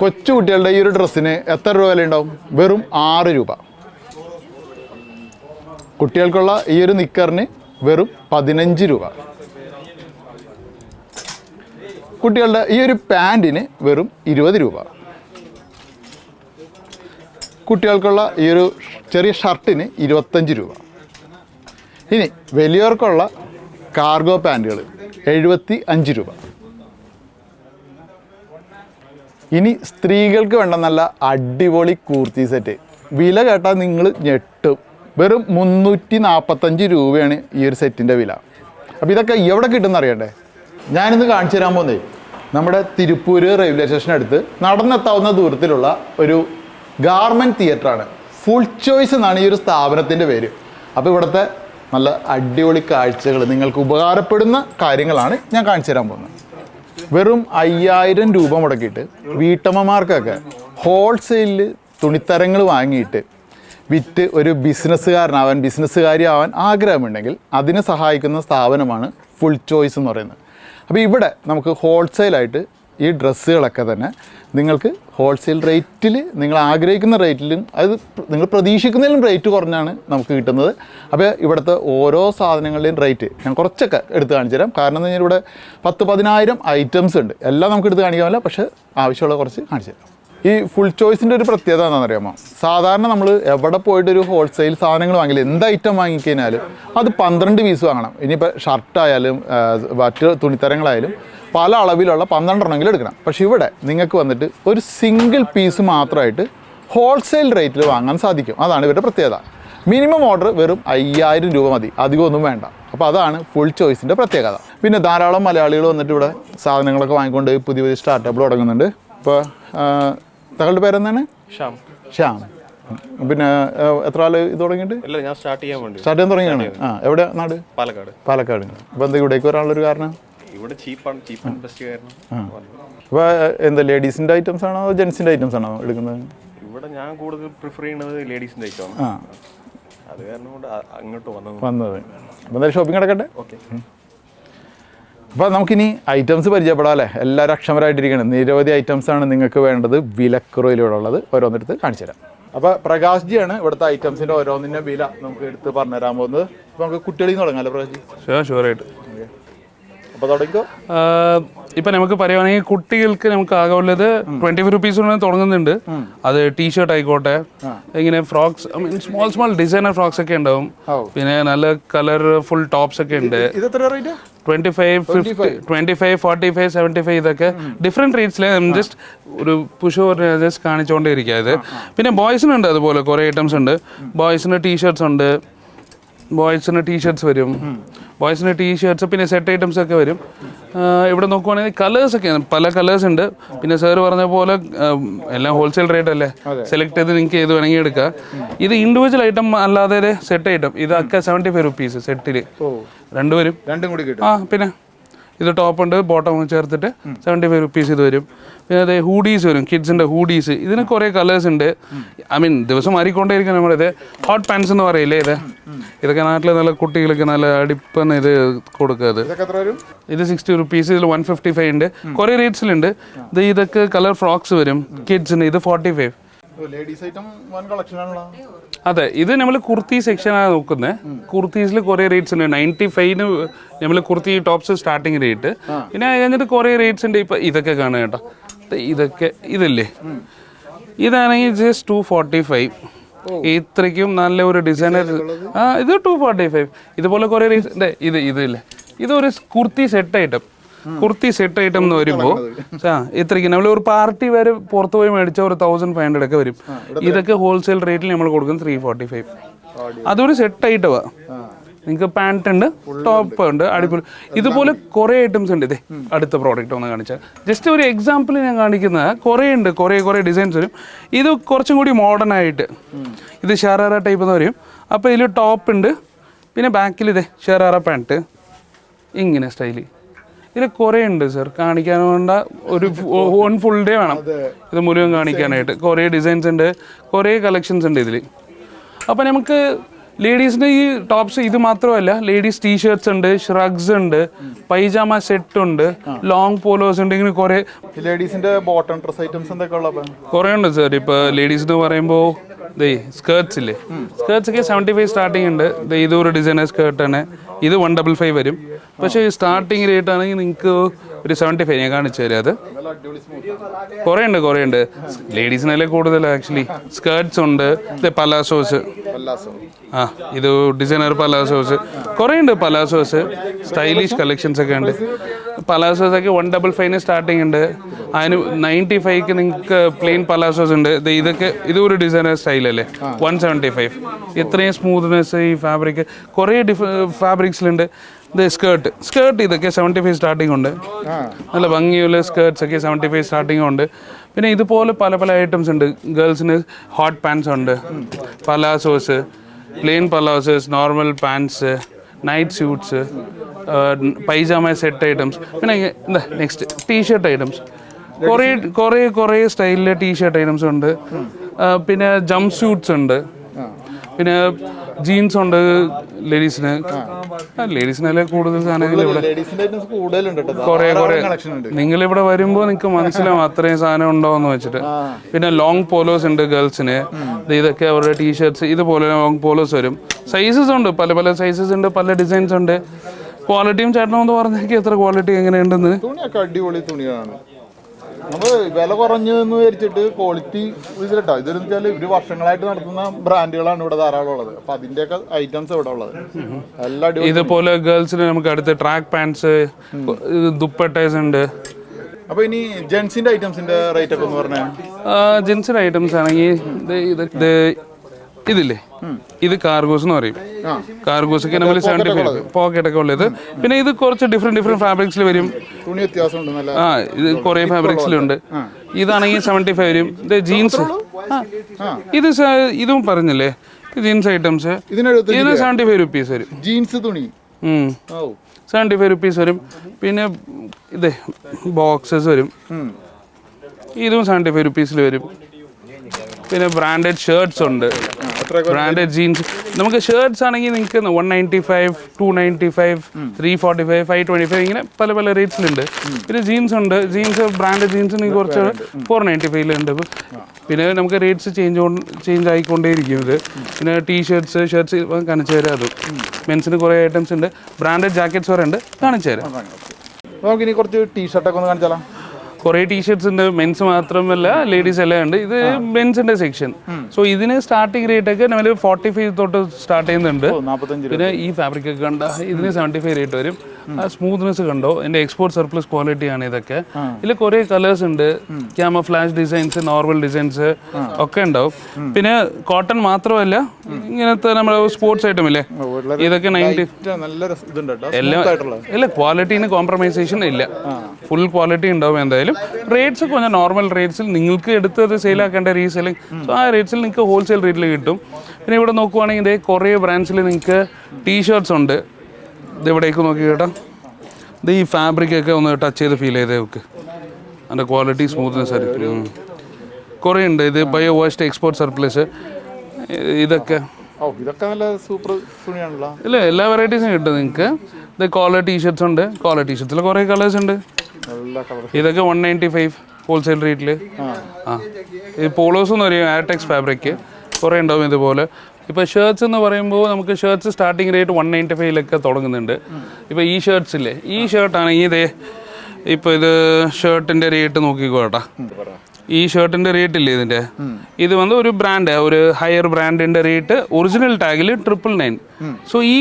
കൊച്ചു കുട്ടികളുടെ ഈ ഒരു ഡ്രസ്സിന് എത്ര രൂപ വില ഉണ്ടാവും വെറും ആറ് രൂപ. കുട്ടികൾക്കുള്ള ഈ ഒരു നിക്കറിന് വെറും പതിനഞ്ച് രൂപ. കുട്ടികളുടെ ഈ ഒരു പാന്റിന് വെറും ഇരുപത് രൂപ. കുട്ടികൾക്കുള്ള ഈ ഒരു ചെറിയ ഷർട്ടിന് ഇരുപത്തഞ്ച് രൂപ. ഇനി വലിയവർക്കുള്ള കാർഗോ പാന്റുകൾ എഴുപത്തി അഞ്ച് രൂപ. ഇനി സ്ത്രീകൾക്ക് വേണ്ട നല്ല അടിപൊളി കൂർത്തി സെറ്റ്. വില കേട്ടാൽ നിങ്ങൾ ഞെട്ടും. വെറും മുന്നൂറ്റി നാൽപ്പത്തഞ്ച് രൂപയാണ് ഈ ഒരു സെറ്റിന്റെ വില. അപ്പോൾ ഇതൊക്കെ എവിടെ കിട്ടുമെന്ന് അറിയണ്ടേ? ഞാനിന്ന് കാണിച്ചു തരാൻ പോകുന്നേ നമ്മുടെ തിരുപ്പൂർ റെയിൽവേ സ്റ്റേഷനടുത്ത് നടന്നെത്താവുന്ന ദൂരത്തിലുള്ള ഒരു ഗാർമെന്റ് തിയേറ്ററാണ്. ഫുൾ ചോയ്സ് എന്നാണ് ഈ ഒരു സ്ഥാപനത്തിന്റെ പേര്. അപ്പോൾ ഇവിടുത്തെ നല്ല അടിപൊളി കാഴ്ചകൾ നിങ്ങൾക്ക് ഉപകാരപ്പെടുന്ന കാര്യങ്ങളാണ് ഞാൻ കാണിച്ചു തരാൻ പോകുന്നത്. വെറും അയ്യായിരം രൂപ മുടക്കിയിട്ട് വീട്ടമ്മമാർക്കൊക്കെ ഹോൾസെയിലിൽ തുണിത്തരങ്ങൾ വാങ്ങിയിട്ട് വിറ്റ് ഒരു ബിസിനസ്സുകാരനാവാൻ ബിസിനസ്സുകാരിയാവാൻ ആഗ്രഹമുണ്ടെങ്കിൽ അതിനെ സഹായിക്കുന്ന സ്ഥാപനമാണ് ഫുൾ ചോയ്സ് എന്ന് പറയുന്നത്. അപ്പോൾ ഇവിടെ നമുക്ക് ഹോൾസെയിലായിട്ട് ഈ ഡ്രസ്സുകളൊക്കെ തന്നെ നിങ്ങൾക്ക് ഹോൾസെയിൽ റേറ്റിൽ നിങ്ങൾ ആഗ്രഹിക്കുന്ന റേറ്റിലും അത് നിങ്ങൾ പ്രതീക്ഷിക്കുന്നതിലും റേറ്റ് കുറഞ്ഞാണ് നമുക്ക് കിട്ടുന്നത്. അപ്പോൾ ഇവിടുത്തെ ഓരോ സാധനങ്ങളുടെയും റേറ്റ് ഞാൻ കുറച്ചൊക്കെ എടുത്ത് കാണിച്ചു തരാം. കാരണം എന്ന് ഇവിടെ പത്ത് പതിനായിരം ഐറ്റംസ് ഉണ്ട്. എല്ലാം നമുക്ക് എടുത്ത് കാണിക്കാൻ പക്ഷേ ആവശ്യമുള്ള കുറച്ച് കാണിച്ചു തരാം. ഈ ഫുൾ ചോയ്സിന്റെ ഒരു പ്രത്യേകത എന്താണെന്ന് അറിയാമോ സാധാരണ നമ്മൾ എവിടെ പോയിട്ട് ഒരു ഹോൾസെയിൽ സാധനങ്ങൾ വാങ്ങില്ല എന്ത് ഐറ്റം വാങ്ങിക്കഴിഞ്ഞാലും അത് പന്ത്രണ്ട് പീസ് വാങ്ങണം. ഇനിയിപ്പോൾ ഷർട്ടായാലും മറ്റ് തുണിത്തരങ്ങളായാലും പല അളവിലുള്ള പന്ത്രണ്ടെണ്ണമെങ്കിലും എടുക്കണം. പക്ഷേ ഇവിടെ നിങ്ങൾക്ക് വന്നിട്ട് ഒരു സിംഗിൾ പീസ് മാത്രമായിട്ട് ഹോൾസെയിൽ റേറ്റിൽ വാങ്ങാൻ സാധിക്കും. അതാണ് ഇവരുടെ പ്രത്യേകത. മിനിമം ഓർഡർ വെറും അയ്യായിരം രൂപ മതി. അധികമൊന്നും വേണ്ട. അപ്പോൾ അതാണ് ഫുൾ ചോയ്സിന്റെ പ്രത്യേകത. പിന്നെ ധാരാളം മലയാളികൾ വന്നിട്ട് ഇവിടെ സാധനങ്ങളൊക്കെ വാങ്ങിക്കൊണ്ട് പുതിയ പുതിയ സ്റ്റാർട്ടപ്പ് തുടങ്ങുന്നുണ്ട്. ഇപ്പോൾ തങ്ങളുടെ പേരെന്താണ്? ഷ്യാം ശ്യാം. പിന്നെ എത്ര ആൾ ഇത് തുടങ്ങിയിട്ട്? ഞാൻ സ്റ്റാർട്ട് ചെയ്യാൻ വേണ്ടി. സ്റ്റാർട്ട് ചെയ്യാൻ തുടങ്ങിയാണ്. ആ എവിടെ നാട്? പാലക്കാട്. പാലക്കാട്. അപ്പോൾ എന്താ ഇവിടേക്ക് വരാനുള്ളൊരു കാരണം? ഇവിടെ ചീപ്പാണ് ചീപ്പ് ആൻഡ് ബെസ്റ്റ് കാരണം അപ്പോൾ എന്താ ലേഡീസിന്റെ ഐറ്റംസ് ആണോ അതോ ജെൻസിന്റെ ഐറ്റംസ് ആണോ എടുക്കുന്നത്? ഇവിടെ ഞാൻ കൂടുതൽ പ്രിഫർ ചെയ്യുന്നത് ലേഡീസിന്റെ ഐറ്റമാണ് ആ. അത് കാരണം കൊണ്ട് അങ്ങോട്ട് വന്നത്. വന്നത്. അപ്പോൾ എന്തായാലും ഷോപ്പിംഗ് നടക്കട്ടെ? ഓക്കെ. അപ്പോൾ നമുക്കിനി ഐറ്റംസ് പരിചയപ്പെടാം അല്ലേ? എല്ലാവരും അക്ഷമരായിട്ടിരിക്കണം. നിരവധി ഐറ്റംസ് ആണ് നിങ്ങൾക്ക് വേണ്ടത്. വിലക്കുറയിലൂടെ ഉള്ളത് ഓരോന്നെടുത്ത് കാണിച്ചു തരാം. അപ്പോൾ പ്രകാശ് ജിയാണ് ഇവിടുത്തെ ഐറ്റംസിന്റെ ഓരോന്നിന്റെ വില നമുക്ക് എടുത്ത് പറഞ്ഞു തരാൻ പോകുന്നത്. അപ്പോൾ നമുക്ക് കുട്ടികളിൽ നിന്ന് തുടങ്ങാമല്ലോ പ്രകാശ് ജി? ഷുവർ ഷുവറായിട്ട് അപ്പോൾ തുടങ്ങിക്കോ. ഇപ്പം നമുക്ക് പറയുവാണെങ്കിൽ കുട്ടികൾക്ക് നമുക്ക് ആകെ ഉള്ളത് ട്വന്റി ഫൈവ് റുപ്പീസ് തുടങ്ങുന്നുണ്ട്. അത് ടീഷർട്ട് ആയിക്കോട്ടെ ഇങ്ങനെ frocks small small designer frocks ഒക്കെ ഉണ്ടാവും. പിന്നെ നല്ല കളർ ഫുൾ ടോപ്സ് ഒക്കെ ഉണ്ട്. Twenty five fifty twenty five forty five seventy five ഇതൊക്കെ ഡിഫറെന്റ് റേറ്റ്സിൽ ജസ്റ്റ് ഒരു പുഷ് ജസ്റ്റ് കാണിച്ചുകൊണ്ടേ ഇരിക്കുക ഇത്. പിന്നെ ബോയ്സിനുണ്ട് അതുപോലെ കുറേ ഐറ്റംസ് ഉണ്ട്. ബോയ്സിന് ടീഷർട്ട്സ് ഉണ്ട്. ബോയ്സിന് ടീഷർട്ട്സ് വരും. ബോയ്സിന് ടീ ഷർട്ട്സ് പിന്നെ സെറ്റ് ഐറ്റംസ് ഒക്കെ വരും. ഇവിടെ നോക്കുവാണെങ്കിൽ കളേഴ്സ് ഒക്കെ പല കളേഴ്സ് ഉണ്ട്. പിന്നെ സാർ പറഞ്ഞ പോലെ എല്ലാം ഹോൾസെയിൽ റേറ്റ് അല്ലേ? സെലക്ട് ചെയ്ത് നിങ്ങൾക്ക് ഏത് വേണമെങ്കിൽ എടുക്കാം. ഇത് ഇൻഡിവിജ്വൽ ഐറ്റം അല്ലാതെ സെറ്റ് ഐറ്റം ഇതൊക്കെ സെവന്റി ഫൈവ് റുപ്പീസ് സെറ്റിൽ രണ്ടുപേരും. രണ്ടും കൂടി ആ പിന്നെ? ഇത് ടോപ്പ് ഉണ്ട് ബോട്ടം ചേർത്തിട്ട് സെവന്റി ഫൈവ് റുപ്പീസ് ഇത് വരും. പിന്നെ അതേ ഹൂഡീസ് വരും കിഡ്സിന്റെ ഹൂഡീസ് ഇതിന് കുറേ കളേഴ്സ് ഉണ്ട്. ഐ മീൻ ദിവസം മാറിക്കൊണ്ടേയിരിക്കും നമ്മളിത് ഹോട്ട് പാൻസ് എന്ന് പറയില്ലേ ഇത്? ഇതൊക്കെ നാട്ടിൽ നല്ല കുട്ടികൾക്ക് നല്ല അടിപ്പെന്ന് ഇത് കൊടുക്കുക ഇത്. ഇത് സിക്സ്റ്റി റുപ്പീസ് ഇതിൽ വൺ ഫിഫ്റ്റി ഫൈവ് ഉണ്ട് കുറേ റേറ്റ്സിലുണ്ട് ഇത് ഇതൊക്കെ കളർ ഫ്രോക്സ് വരും കിഡ്സിന് ഇത് forty five ladies item one collection ആണല്ലോ. അതെ ഇത് നമ്മൾ കുർത്തി സെക്ഷനാണ് നോക്കുന്നത് കുർത്തീസിൽ കുറേ റേറ്റ്സ് ഉണ്ട് നയന്റി ഫൈവിന് നമ്മൾ കുർത്തി ടോപ്സ് സ്റ്റാർട്ടിങ് റേറ്റ് പിന്നെ കഴിഞ്ഞിട്ട് കുറേ റേറ്റ്സ് ഉണ്ട് ഇപ്പം ഇതൊക്കെ കാണുക കേട്ടോ. ഇതൊക്കെ ഇതല്ലേ? ഇതാണെങ്കിൽ ജസ്റ്റ് ടു ഫോർട്ടി ഫൈവ് ഇത്രയ്ക്കും നല്ല ഒരു ഡിസൈനർ ആ ഇത് ടു ഫോർട്ടി ഫൈവ് ഇതുപോലെ കുറേ റേറ്റ്സ് ഇത് ഇതില്ലേ? ഇതൊരു kurti set item kurti set item എന്ന് വരുമ്പോൾ ആ ഇത്രയ്ക്ക്. നമ്മൾ ഒരു പാർട്ടി വരെ പുറത്തു പോയി മേടിച്ച ഒരു തൗസൻഡ് ഫൈവ് ഹൺഡ്രഡ് ഒക്കെ വരും. ഇതൊക്കെ ഹോൾസെയിൽ റേറ്റിൽ നമ്മൾ കൊടുക്കുന്നത് ത്രീ ഫോർട്ടി ഫൈവ് അതൊരു സെറ്റ് ഐറ്റമാ നിങ്ങൾക്ക് പാന്റ് ഉണ്ട് ടോപ്പ് ഉണ്ട്. അടിപൊളി. ഇതുപോലെ കുറേ ഐറ്റംസ് ഉണ്ട്. ഇതേ അടുത്ത പ്രോഡക്റ്റ് ഒന്ന് കാണിച്ചാൽ ജസ്റ്റ് ഒരു എക്സാമ്പിൾ ഞാൻ കാണിക്കുന്നത് കുറേ ഉണ്ട് കുറേ കുറേ ഡിസൈൻസ് വരും. ഇത് കുറച്ചും കൂടി മോഡേൺ ആയിട്ട്. ഇത് ഷറാറ ടൈപ്പ് എന്ന് പറയും അപ്പോൾ ഇതിൽ ടോപ്പ് ഉണ്ട്. പിന്നെ ബാക്കിൽ ഇതേ ഷറാറ പാന്റ് ഇങ്ങനെ സ്റ്റൈൽ ഇതിൽ കുറേ ഉണ്ട് സർ കാണിക്കാൻ വേണ്ട ഒരു വൺ ഫുൾ ഡേ വേണം. ഇത് മുഴുവൻ കാണിക്കാനായിട്ട്. കുറേ ഡിസൈൻസ് ഉണ്ട് കുറേ കളക്ഷൻസ് ഉണ്ട് ഇതിൽ അപ്പോൾ നമുക്ക് ലേഡീസിന് ഈ ടോപ്സ് ഇത് മാത്രമല്ല ലേഡീസ് ടീഷർട്സ് ഉണ്ട് ഷ്രഗ്സ് ഉണ്ട് പൈജാമ സെറ്റ് ഉണ്ട് ലോങ് പോലോസ് ഉണ്ട് ഇങ്ങനെ കുറെ ലേഡീസിന്റെ ബോട്ടം ഡ്രസ് ഐറ്റംസ് എന്തൊക്കെ കുറേ ഉണ്ട് സർ ഇപ്പൊ ലേഡീസ് എന്ന് പറയുമ്പോൾ സ്കേർട്സ് ഇല്ലേ? സ്കേർട്സ് ഒക്കെ സെവന്റി ഫൈവ് സ്റ്റാർട്ടിംഗ് ഉണ്ട്. ഇത് ഒരു ഡിസൈനർ സ്കേർട്ട് ആണ്. ഇത് വൺ ഡബിൾ ഫൈവ് വരും. പക്ഷേ സ്റ്റാർട്ടിങ് റേറ്റ് ആണെങ്കിൽ നിങ്ങൾക്ക് ഒരു സെവന്റി ഫൈവ് ഞാൻ കാണിച്ചു തരാം അത്. കുറേ ഉണ്ട് കുറേ ഉണ്ട്. ലേഡീസിനല്ലേ കൂടുതൽ ആക്ച്വലി സ്കേർട്സ് ഉണ്ട്. ഇത് പലാസോസ് ആ ഇത് ഡിസൈനർ പലാസോസ് കുറേ ഉണ്ട് പലാസോസ് സ്റ്റൈലിഷ് കളക്ഷൻസ് ഒക്കെ ഉണ്ട്. പലാസോസ് ഒക്കെ വൺ ഡബിൾ ഫൈവിന് സ്റ്റാർട്ടിംഗ് ഉണ്ട്. അതിന് നയന്റി ഫൈവ്ക്ക് നിങ്ങൾക്ക് പ്ലെയിൻ പലാസോസ് ഉണ്ട്. ഇതൊക്കെ ഇത് ഒരു ഡിസൈനർ സ്റ്റൈലല്ലേ വൺ സെവന്റി ഫൈവ് ഇത്രയും സ്മൂത്ത്നെസ് ഈ ഫാബ്രിക് കുറേ ഡിഫ് ഫാബ്രിക്സിലുണ്ട് ഇത് സ്കേർട്ട്. സ്കേർട്ട് ഇതൊക്കെ സെവന്റി ഫൈവ് സ്റ്റാർട്ടിംഗ് ഉണ്ട്. നല്ല ഭംഗിയുള്ള സ്കേർട്ട്സ് ഒക്കെ സെവന്റി ഫൈവ് സ്റ്റാർട്ടിംഗ് ഉണ്ട്. പിന്നെ ഇതുപോലെ പല പല ഐറ്റംസ് ഉണ്ട്. ഗേൾസിന് ഹോട്ട് പാൻസ് ഉണ്ട്. Palazzos plain palazzos normal pants night suits pyjama set items പിന്നെ എന്താ നെക്സ്റ്റ് ടീഷർട്ട് ഐറ്റംസ് കുറേ കുറേ കുറേ സ്റ്റൈലിലെ ടീഷർട്ട് ഐറ്റംസ് ഉണ്ട്. പിന്നെ ജംപ് സ്യൂട്ട്സ് ഉണ്ട് പിന്നെ ജീൻസ് ഉണ്ട് ലേഡീസിന്. ലേഡീസിനല്ലേ കൂടുതൽ സാധനങ്ങൾ ഇവിടെ? കുറെ കുറെ. നിങ്ങൾ ഇവിടെ വരുമ്പോ നിങ്ങൾക്ക് മനസ്സിലാവും അത്രയും സാധനം ഉണ്ടോ എന്ന് വെച്ചിട്ട്. പിന്നെ ലോങ് പോലോസ് ഉണ്ട് ഗേൾസിന് ഇതൊക്കെ അവരുടെ ടീഷർട്സ് ഇതുപോലെ ലോങ് പോലോസ് വരും. സൈസസ് ഉണ്ട് പല പല സൈസസ് ഉണ്ട് പല ഡിസൈൻസ് ഉണ്ട്. ക്വാളിറ്റിയും ചേട്ടനൊന്ന് പറഞ്ഞേക്ക് എത്ര ക്വാളിറ്റി എങ്ങനെയുണ്ടെന്ന്. തുണിയൊക്കെ അടിപൊളി തുണിയാണ് നമ്മൾ വില കുറഞ്ഞെന്ന് വിചാരിച്ചിട്ട് ക്വാളിറ്റി ഇതിലിട്ടോ. ഇതെന്ന് വെച്ചാൽ ഇവർ വർഷങ്ങളായിട്ട് നടത്തുന്ന ബ്രാൻഡുകളാണ് ഇവിടെ ധാരാളം ഉള്ളത്. അപ്പൊ അതിന്റെയൊക്കെ ഐറ്റംസ് ഇവിടെ ഉള്ളത്. എല്ലാ ഇതുപോലെ ഗേൾസിന് നമുക്ക് അടുത്ത് ട്രാക്ക് പാൻസ് ദുപ്പട്ടേസ് ഉണ്ട്. അപ്പൊ ഇനി ജെൻസിന്റെ ഐറ്റംസിന്റെ റേറ്റ് ഒക്കെ ഒന്ന് പറഞ്ഞാൽ ജെൻസിന്റെ ഐറ്റംസ് ആണെങ്കിൽ ഇത് ഇത് ഇത് ഇതില്ലേ? ഇത് കാർഗോസ് എന്ന് പറയും. കാർഗോസ് ഒക്കെ നമ്മൾ സെവന്റി ഫൈവ് പോക്കറ്റ് ഒക്കെ ഉള്ളത്. പിന്നെ ഇത് കുറച്ച് ഡിഫറെന്റ് ഡിഫറെന്റ് ഫാബ്രിക്സിൽ വരും. ആ ഇത് കുറേ ഫാബ്രിക്സിലുണ്ട് ഇതാണെങ്കിൽ സെവന്റി ഫൈവ് വരും. ഇത് ജീൻസ് ഇത് ഇതും പറഞ്ഞില്ലേ? ജീൻസ് ഐറ്റംസ് ഇതിന് സെവന്റി ഫൈവ് റുപ്പീസ് വരും. ജീൻസ് തുണി. സെവന്റി ഫൈവ് റുപ്പീസ് വരും. പിന്നെ ഇത് ബോക്സസ് വരും. ഇതും സെവന്റി ഫൈവ് റുപ്പീസിൽ വരും. പിന്നെ ബ്രാൻഡഡ് ഷർട്ട്സ് ഉണ്ട്. ബ്രാൻഡഡ് ജീൻസ് നമുക്ക് ഷർട്ട്സ് ആണെങ്കിൽ നിങ്ങൾക്ക് one ninety five two ninety five three forty five five twenty five ഇങ്ങനെ പല പല റേറ്റ്സിലുണ്ട്. പിന്നെ ജീൻസ് ഉണ്ട്. ജീൻസ് ബ്രാൻഡഡ് ജീൻസ് നിങ്ങൾക്ക് കുറച്ച് ഫോർ നയന്റി ഫൈവിലുണ്ട് പിന്നെ നമുക്ക് റേറ്റ്സ് ചേഞ്ച് ചേഞ്ച് ആയിക്കൊണ്ടേയിരിക്കും ഇത്. പിന്നെ ടീ ഷർട്ട്സ് ഷർട്ട്സ് കാണിച്ചു തരാം അത്. മെൻസിന് കുറേ ഐറ്റംസ് ഉണ്ട്. ബ്രാൻഡഡ് ജാക്കറ്റ്സ് വരെ ഉണ്ട്. കാണിച്ചു തരാം. നമുക്ക് ഇനി കുറച്ച് ടീഷർട്ടൊക്കെ ഒന്ന് കാണിച്ചാലോ? കുറേ ടീഷർട്സ് ഉണ്ട് മെൻസ് മാത്രമല്ല ലേഡീസ് എല്ലാം ഉണ്ട്. ഇത് മെൻസിന്റെ സെക്ഷൻ സോ ഇതിന് സ്റ്റാർട്ടിംഗ് റേറ്റ് ഒക്കെ നമ്മൾ ഫോർട്ടി ഫൈവ് തൊട്ട് സ്റ്റാർട്ട് ചെയ്യുന്നുണ്ട്. പിന്നെ ഈ ഫാബ്രിക് ഒക്കെ കണ്ട ഇതിന് സെവന്റി ഫൈവ് റേറ്റ് വരും ആ സ്മൂത്ത്നെസ് കണ്ടോ? എന്റെ എക്സ്പോർട്ട് സർപ്ലസ് ക്വാളിറ്റി ആണ് ഇതൊക്കെ. ഇതിൽ കുറെ കളേഴ്സ് ഉണ്ട്. Camouflage designs normal designs ഒക്കെ ഉണ്ടാവും. പിന്നെ കോട്ടൺ മാത്രമല്ല ഇങ്ങനത്തെ നമ്മുടെ സ്പോർട്സ് ഐറ്റം ഇല്ലേ? ഇതൊക്കെ നയന്റി എല്ലാം ഇല്ല ക്വാളിറ്റിന് കോംപ്രമൈസേഷൻ ഇല്ല. ഫുൾ ക്വാളിറ്റി ഉണ്ടാവും എന്തായാലും. റേറ്റ്സ് കുറഞ്ഞ നോർമൽ റേറ്റ്സിൽ നിങ്ങൾക്ക് എടുത്തത് സെയിലാക്കേണ്ട റീസെല്ലിംഗ് സോ ആ റേറ്റ്സിൽ നിങ്ങൾക്ക് ഹോൾസെയിൽ റേറ്റിൽ കിട്ടും. പിന്നെ ഇവിടെ നോക്കുവാണെങ്കിൽ ഇതേ കുറേ ബ്രാൻഡ്സിൽ നിങ്ങൾക്ക് ടീഷർട്ട്സ് ഉണ്ട്. ഇത് ഇവിടേക്ക് നോക്കി കേട്ടോ. ഇത് ഈ ഫാബ്രിക് ഒക്കെ ഒന്ന് ടച്ച് ചെയ്ത് ഫീൽ ചെയ്തേ ഒക്കെ. അതിന്റെ ക്വാളിറ്റി സ്മൂത്ത്നെസ് ആയിരിക്കും. കുറേ ഉണ്ട്. ഇത് ബയോ വാഷ്ഡ് എക്സ്പോർട്ട് സർപ്ലസ് ഇതൊക്കെ. ഓ ഇതൊക്കെ നല്ല സൂപ്പർ തുണിയാണല്ലോ. ഇല്ല എല്ലാ വെറൈറ്റീസും കിട്ടും നിങ്ങൾക്ക് ഇത് കോളർ ടീഷർട്സ് ഉണ്ട്. കോളർ ടീഷർട്സിൽ കുറേ കളേഴ്സ് ഉണ്ട്. ഇതൊക്കെ വൺ നയന്റി ഫൈവ് ഹോൾസെയിൽ റേറ്റിൽ ആ. ഇത് പോളോസ് എന്ന് പറയും ആർടെക്സ് ഫാബ്രിക് കുറേ ഉണ്ടാവും ഇതുപോലെ. ഇപ്പോൾ ഷർട്ട്സ് എന്ന് പറയുമ്പോൾ നമുക്ക് shirts starting rate one ninety ഫൈവിലൊക്കെ തുടങ്ങുന്നുണ്ട്. ഇപ്പോൾ ഈ ഷർട്ട്സ് ഇല്ലേ? ഈ ഷർട്ടാണെങ്കിൽ ഇതേ ഇപ്പോൾ ഇത് ഷർട്ടിന്റെ റേറ്റ് നോക്കിക്കോ കേട്ടാ ഈ ഷർട്ടിന്റെ റേറ്റ് ഇല്ലേ ഇതിന്റെ? ഇത് വന്ന് ഒരു ബ്രാൻഡ് ഒരു ഹയർ ബ്രാൻഡിന്റെ റേറ്റ് ഒറിജിനൽ ടാഗിൽ ട്രിപ്പിൾ നയൻ സോ ഈ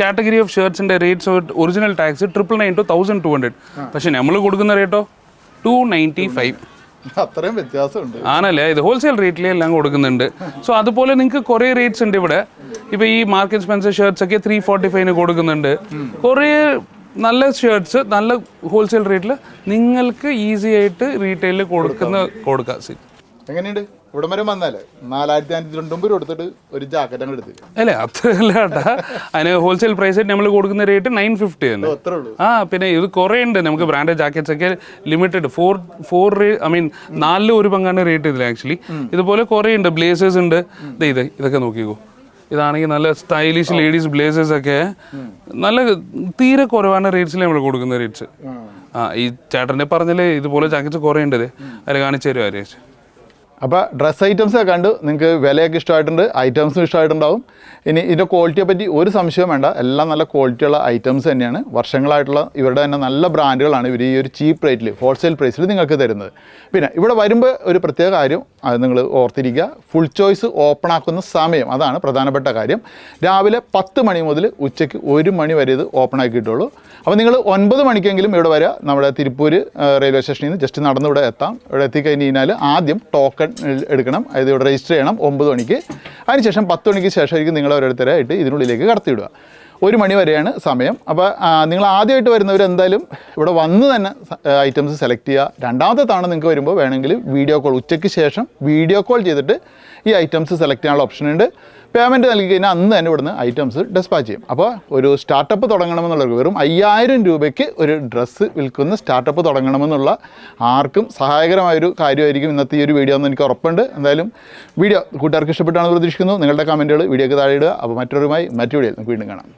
category of ഷർട്ട്സിന്റെ rates original tags triple nine two thousand two hundred പക്ഷെ നമ്മൾ കൊടുക്കുന്ന റേറ്റോ ടു നയന്റി ഫൈവ് അത്രയും വ്യത്യാസമുണ്ട്. ആണല്ലേ? ഇത് ഹോൾസെയിൽ റേറ്റിൽ എല്ലാം കൊടുക്കുന്നുണ്ട്. സോ അതുപോലെ നിങ്ങൾക്ക് കുറേ റേറ്റ്സ് ഉണ്ട് ഇവിടെ. ഇപ്പൊ ഈ മാർക്കറ്റ് സ്പെൻസർ ഷർട്ട്സ് ഒക്കെ ത്രീ ഫോർട്ടി ഫൈവിന് കൊടുക്കുന്നുണ്ട്. കുറേ നല്ല ഷർട്ട്സ് നല്ല ഹോൾസെയിൽ റേറ്റിൽ നിങ്ങൾക്ക് ഈസി ആയിട്ട് റീറ്റെയിലിൽ കൊടുക്കുന്ന കൊടുക്കാം. സി. എങ്ങനെയുണ്ട്? ഇവിടെ വരെ വന്നാലേ നാലായിരത്തി അഞ്ഞൂറ്റി രണ്ടും രൂപ എടുത്തിട്ട് ഒരു ജാക്കറ്റ് അങ്ങ് എടുത്ത് അല്ലേ? അത്രയല്ല കേട്ടാ. അതിന് ഹോൾസെയിൽ പ്രൈസ് നമ്മൾ കൊടുക്കുന്ന റേറ്റ് നയൻ ഫിഫ്റ്റി തന്നെ. ആ പിന്നെ ഇത് കുറേ ഉണ്ട്. നമുക്ക് ബ്രാൻഡഡ് ജാക്കറ്റ്സ് ഒക്കെ limited four four I mean നാലിൽ ഒരു പങ്കാണ് റേറ്റ് ഇതിൽ ആക്ച്വലി ഇതുപോലെ കുറേ ഉണ്ട്. ബ്ലേസേഴ്സ് ഉണ്ട്. ഇത് ഇതൊക്കെ നോക്കിക്കോ. ഇതാണെങ്കിൽ നല്ല സ്റ്റൈലിഷ് ലേഡീസ് ബ്ലേസേഴ്സ് ഒക്കെ നല്ല തീരെ കുറവാണ് റേറ്റ്സിൽ നമ്മൾ കൊടുക്കുന്ന റേറ്റ്സ് ആ ഈ ചേട്ടനെ പറഞ്ഞാലേ ഇതുപോലെ ജാക്കറ്റ്സ് കുറേ ഉണ്ട് അതിൽ കാണിച്ചു തരുമോ ആരേഷ് അപ്പോൾ ഡ്രസ്സ് ഐറ്റംസ് ഒക്കെ കണ്ട് നിങ്ങൾക്ക് വിലയൊക്കെ ഇഷ്ടമായിട്ടുണ്ട് ഐറ്റംസും ഇഷ്ടമായിട്ടുണ്ടാവും. ഇനി ഇതിന്റെ ക്വാളിറ്റിയെ പറ്റി ഒരു സംശയവും വേണ്ട. എല്ലാം നല്ല ക്വാളിറ്റിയുള്ള ഐറ്റംസ് തന്നെയാണ്. വർഷങ്ങളായിട്ടുള്ള ഇവരുടെ തന്നെ നല്ല ബ്രാൻഡുകളാണ് ഇവർ ഈ ഒരു ചീപ്പ് റേറ്റിൽ ഹോൾസെയിൽ പ്രൈസിൽ നിങ്ങൾക്ക് തരുന്നത്. പിന്നെ ഇവിടെ വരുമ്പോൾ ഒരു പ്രത്യേക കാര്യം അത് നിങ്ങൾ ഓർത്തിരിക്കുക. ഫുൾ ചോയ്സ് ഓപ്പൺ ആക്കുന്ന സമയം അതാണ് പ്രധാനപ്പെട്ട കാര്യം. രാവിലെ പത്ത് മണി മുതൽ ഉച്ചയ്ക്ക് ഒരു മണി വരെ ഇത് ഓപ്പൺ ആക്കിയിട്ടുള്ളൂ അപ്പോൾ നിങ്ങൾ ഒൻപത് മണിക്കെങ്കിലും ഇവിടെ വരിക നമ്മുടെ തിരുപ്പൂർ റെയിൽവേ സ്റ്റേഷനിൽ നിന്ന് ജസ്റ്റ് നടന്ന് ഇവിടെ എത്താം. ഇവിടെ എത്തിക്കഴിഞ്ഞ് കഴിഞ്ഞാൽ ആദ്യം ടോക്കൺ എടുക്കണം. അതായത് ഇവിടെ രജിസ്റ്റർ ചെയ്യണം. ഒമ്പത് മണിക്ക്. അതിനുശേഷം പത്ത് മണിക്ക് ശേഷമായിരിക്കും നിങ്ങൾ ഓരോരുത്തരായിട്ട് ഇതിനുള്ളിലേക്ക് കടത്തിവിടുക. ഒരു മണി വരെയാണ് സമയം. അപ്പോൾ നിങ്ങൾ ആദ്യമായിട്ട് വരുന്നവർ എന്തായാലും ഇവിടെ വന്ന് തന്നെ ഐറ്റംസ് സെലക്ട് ചെയ്യുക. രണ്ടാമത്തെ തവണ നിങ്ങൾക്ക് വരുമ്പോൾ വേണമെങ്കിൽ വീഡിയോ കോൾ ഉച്ചയ്ക്ക് ശേഷം വീഡിയോ കോൾ ചെയ്തിട്ട് ഈ ഐറ്റംസ് സെലക്ട് ചെയ്യാനുള്ള ഓപ്ഷൻ ഉണ്ട്. പേയ്മെന്റ് നൽകി കഴിഞ്ഞാൽ അന്ന് തന്നെ ഇവിടുന്ന് ഐറ്റംസ് ഡെസ്പാച്ച് ചെയ്യും. അപ്പോൾ ഒരു സ്റ്റാർട്ടപ്പ് തുടങ്ങണമെന്നുള്ളവർക്ക് വെറും അയ്യായിരം രൂപയ്ക്ക് ഒരു ഡ്രസ്സ് വിൽക്കുന്ന സ്റ്റാർട്ടപ്പ് തുടങ്ങണമെന്നുള്ള ആർക്കും സഹായകരമായൊരു കാര്യമായിരിക്കും ഇന്നത്തെ ഈ ഒരു വീഡിയോ എന്ന് എനിക്ക് ഉറപ്പുണ്ട്. എന്തായാലും വീഡിയോ കൂട്ടുകാർക്ക് ഇഷ്ടപ്പെട്ടാണെന്ന് പ്രതീക്ഷിക്കുന്നു. നിങ്ങളുടെ കമന്റുകൾ വീഡിയോക്ക് താഴെ ഇടുക. അപ്പോൾ മറ്റൊരുമായി മറ്റു വീഡിയോയിൽ നമുക്ക് വീണ്ടും കാണാം.